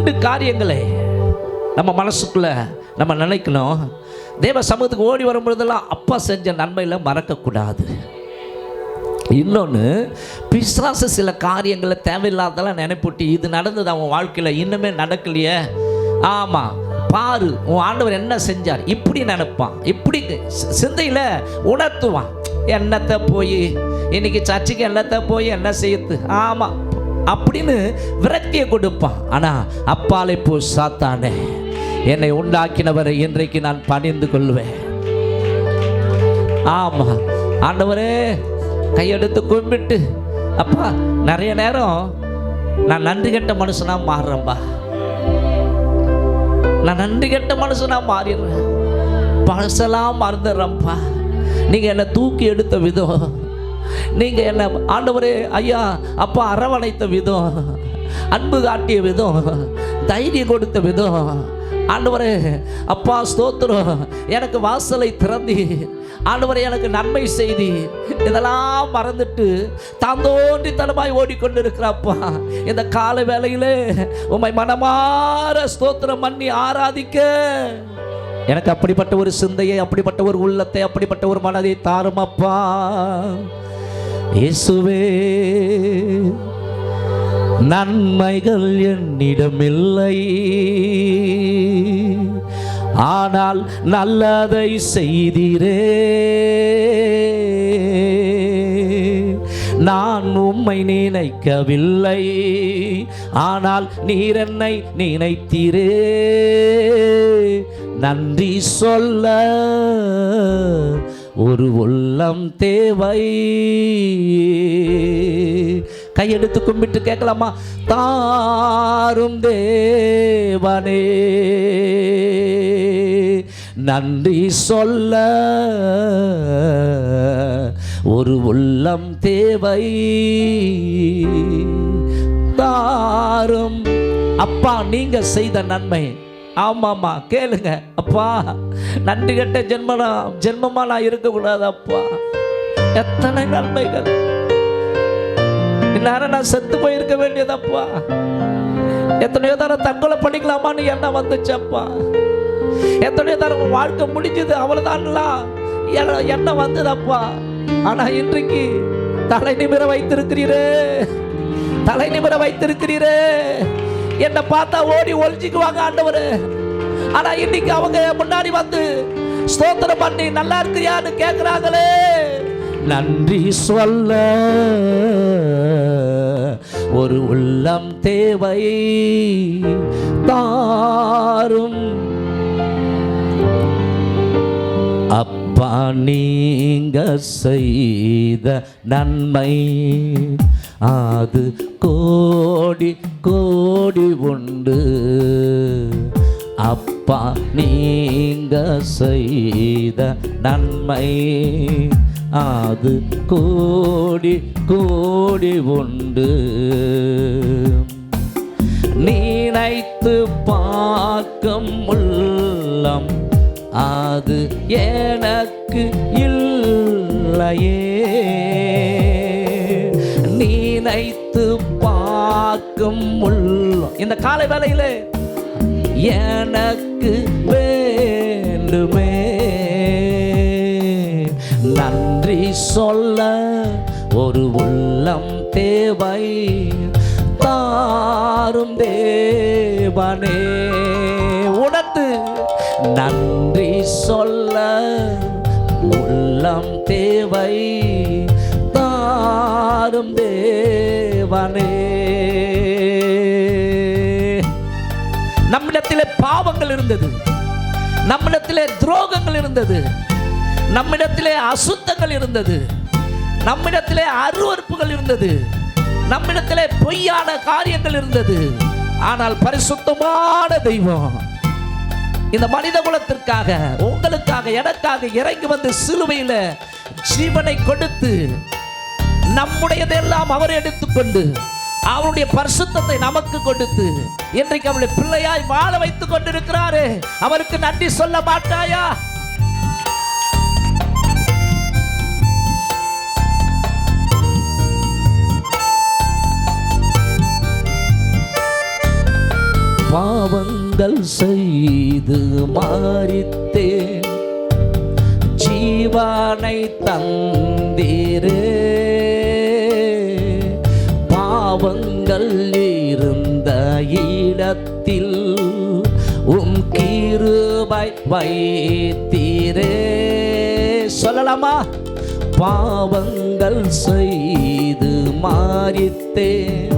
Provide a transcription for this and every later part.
ரெண்டு காரியங்களை நம்ம மனசுக்குள்ள நம்ம நினைக்கணும். தேவ சமூகத்துக்கு ஓடி வரும்பொழுதெல்லாம் அப்பா செஞ்ச நன்மையில் மறக்கக்கூடாது. இன்னொன்று பிசாசு சில காரியங்களை தேவையில்லாதெல்லாம் நினைப்பூட்டி இது நடந்தது அவன் வாழ்க்கையில் இன்னுமே நடக்கலையே? ஆமாம் பாரு உன் ஆண்டவர் என்ன செஞ்சார்? இப்படி நினைப்பான். இப்படி சிந்தையில் உணர்த்துவான். என்னத்தை போய்? இன்னைக்கு சர்ச்சைக்கு என்னத்தை போய்? என்ன செய்யுது ஆமாம் அப்படின்னு விரக்தியை கொடுப்பான். ஆனால் அப்பாலை போ சாத்தானே என்னை உண்டாக்கினவரை இன்றைக்கு நான் பணிந்து கொள்வேன். ஆமாம் ஆண்டவரே கையெடுத்து கும்பிட்டு அப்பா நிறைய நேரம் நான் நன்றி கெட்ட மனுஷனா மாறுறேன்பா. நான் நன்றி கெட்ட மனுஷனா மாறிடுறேன். பழசெல்லாம் மறந்துடுறேன்ப்பா நீங்கள் என்னை தூக்கி எடுத்த விதம். நீங்கள் என்ன ஆண்டவரே ஐயா அப்பா அரவணைத்த விதம் அன்பு காட்டிய விதம் தைரியம் கொடுத்த விதம். ஆண்டவரே அப்பா ஸ்தோத்திரம். எனக்கு வாசலை திறந்தி. ஆண்டவரே எனக்கு நன்மை செய்தி. இதெல்லாம் மறந்துட்டு தான் தோன்றித்தனமாய் ஓடிக்கொண்டிருக்கிறப்பா இந்த கால வேலையிலே உம்மை மனமாற ஸ்தோத்திரம் பண்ணி ஆராதிக்க. எனக்கு அப்படிப்பட்ட ஒரு சிந்தையை அப்படிப்பட்ட ஒரு உள்ளத்தை அப்படிப்பட்ட ஒரு மனதை தாருமப்பா இயேசுவே நன்மைகள் என்னிடமில்லை. ஆனால் நல்லதை செய்திரே. நான் உம்மை நினைக்கவில்லை. ஆனால் நீர் என்னை நினைத்தீரே. நன்றி சொல்ல ஒரு உள்ளம் தேவை. கையெடுத்து கும்பிட்டு கேட்கலாமா? தாரும் தேவனே. நன்றி சொல்ல. ஒரு உள்ளம் தேவை. தாரும். அப்பா நீங்க செய்த நன்மை. ஆமாம்மா கேளுங்க. அப்பா நன்றி கட்ட ஜென்மனா ஜென்மமா நான் இருக்கக்கூடாது அப்பா எத்தனை நன்மைகள். இந்நேரம் நான் செத்து போயிருக்க வேண்டியதப்பா. எத்தனையோ தரம் தற்கொலை பண்ணிக்கலாமான்னு என்ன வந்துச்சப்பா. எத்தனையோ தரம் வாழ்க்கை முடிஞ்சது அவ்வளோதான்லாம் என்ன வந்ததப்பா. ஆனால் இன்றைக்கு தலை நிமிர வைத்திருக்கிறீரே. தலை நிமிர வைத்திருக்கிறீரே. என்னை பார்த்தா ஓடி ஒளிஞ்சிக்குவாங்க ஆண்டவர். ஆனா இன்னைக்கு அவங்க முன்னாடி வந்து ஸ்தோத்திரம் பண்ணி நல்லா இருக்கிறியான்னு கேட்குறாங்களே நன்றி சொல்ல. ஒரு உள்ளம் தேவை தாரும். அப்பா நீங்க செய்த நன்மை அது கோடி கோடி உண்டு. அப்பா நீங்க செய்த நன்மை அது கோடி கோடி உண்டு. நினைத்து பார்க்கும் உள்ளம் அது எனக்கு இல்லையே. நினைத்து காக்கும் உள்ளம். இந்த காலை வேளையிலே எனக்கு வேண்டுமே. நன்றி சொல்ல ஒரு உள்ளம் தேவை. தாரும் தேவனே. உணர்த்து நன்றி சொல்ல உள்ளம் தேவை. தாரும் தேவனே. பாவங்கள் இருந்தது. நம்மிடத்திலே துரோகங்கள் இருந்தது. நம்மிடத்திலே அசுத்தங்கள் இருந்தது. நம்மிடத்திலே அருவறுப்புகள் இருந்தது. நம்மிடத்திலே பொய்யான காரியங்கள் இருந்தது. ஆனால் பரிசுத்தமான தெய்வம் இந்த மனித குலத்திற்காக உங்களுக்காக எனக்காக இறங்கி வந்து சிலுவையில் ஜீவனை கொடுத்து நம்முடையதெல்லாம் அவர் எடுத்துக்கொண்டு அவருடைய பரிசுத்தத்தை நமக்கு கொடுத்து இன்றைக்கு அவளை பிள்ளையாய் வாழ வைத்துக் கொண்டிருக்கிறாரு. அவருக்கு நன்றி சொல்ல மாட்டாயா? பாவங்கள் செய்து மாறித்தேன். ஜீவானை தந்தீரே. பாவங்கள் இருந்த இடத்தில் உம் கிருபை வைத்தீரே. சொல்லலாமா? பாவங்கள் செய்து மாறித்தேன்.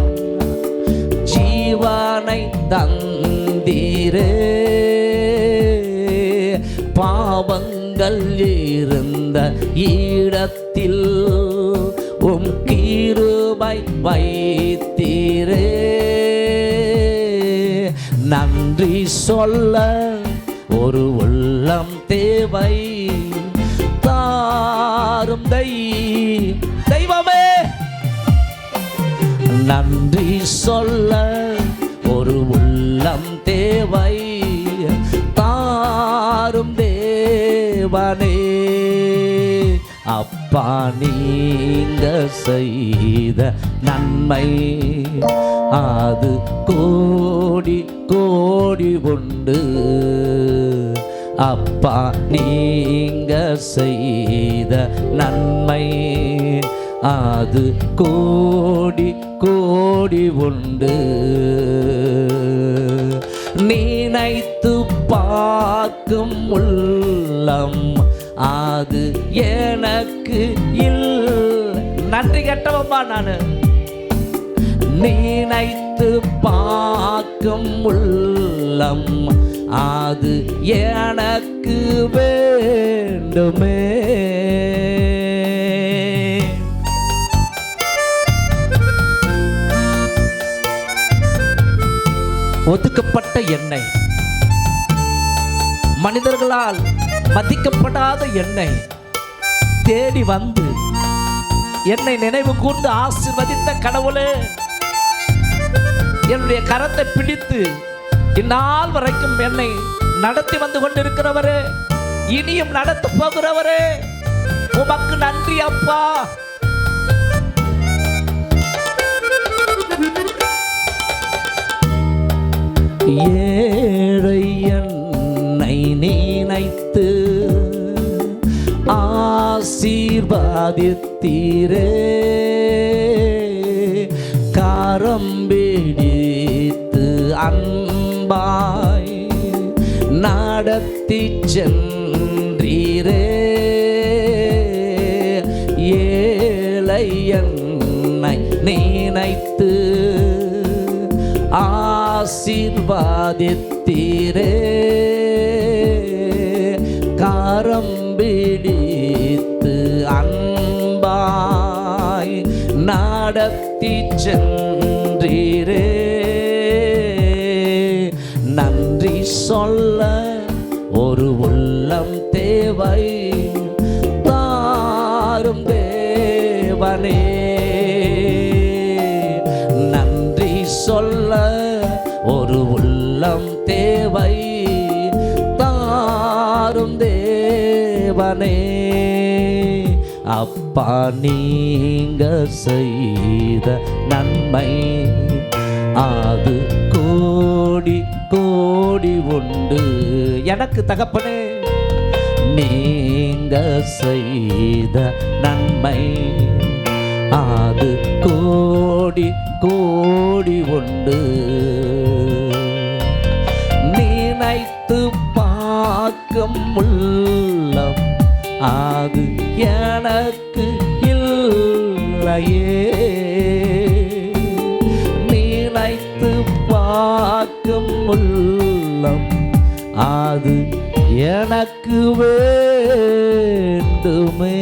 ஜீவனை தந்தீரே. பாவங்கள் இருந்த இடத்தில் கீருபை வைத்தீரே. நன்றி சொல்ல ஒரு உள்ளம் தேவை. தாரும் தை தெய்வமே. நன்றி சொல்ல ஒரு உள்ளம் தேவை. தாரும் தேவனே. அப்பா நீங்க செய்த நன்மை அது கோடி கோடி உண்டு. அப்பா நீங்க செய்த நன்மை அது கோடி கோடி உண்டு. நினைத்து பார்க்கும் உள்ளம் அது எனக்கு இல். நன்றி கட்டவப்பா நான். நினைத்து பார்க்கும் உள்ளம் அது எனக்கு வேண்டுமே. ஒதுக்கப்பட்ட எண்ணெய் மனிதர்களால் மதிக்கப்படாத என்னை தேடி வந்து என்னை நினைவு கூர்ந்து ஆசிர்வதித்த கடவுளே என்னுடைய கரத்தை பிடித்து இந்நாள் வரைக்கும் என்னை நடத்தி வந்து கொண்டிருக்கிறவரே இனியும் நடத்த போகிறவரே உமக்கு நன்றி அப்பா. ஆசீர்வாதித்தீரே காரம் பிடித்து அன்பாய் நடத்தி சென்றீரே. ஏழை என்னை நினைத்து ஆசீர்வாதித்தீரே. காரம் நடத்தி சென்றீரே. நன்றி சொல்ல ஒரு உள்ளம் தேவை. தாரும் தேவனே. நன்றி சொல்ல ஒரு உள்ளம் தேவை. தாரும் தேவனே. அப்பா நீங்க செய்த நன்மை அது கோடி கோடி உண்டு. எனக்கு தகப்பனே நீங்க செய்த நன்மை அது கோடி கோடி உண்டு. நினைத்து பார்க்க முள்ளம் அது எனக்கு இல்லையே. நினைத்து பார்க்கும் உள்ளம் அது எனக்கு வேண்டுமே.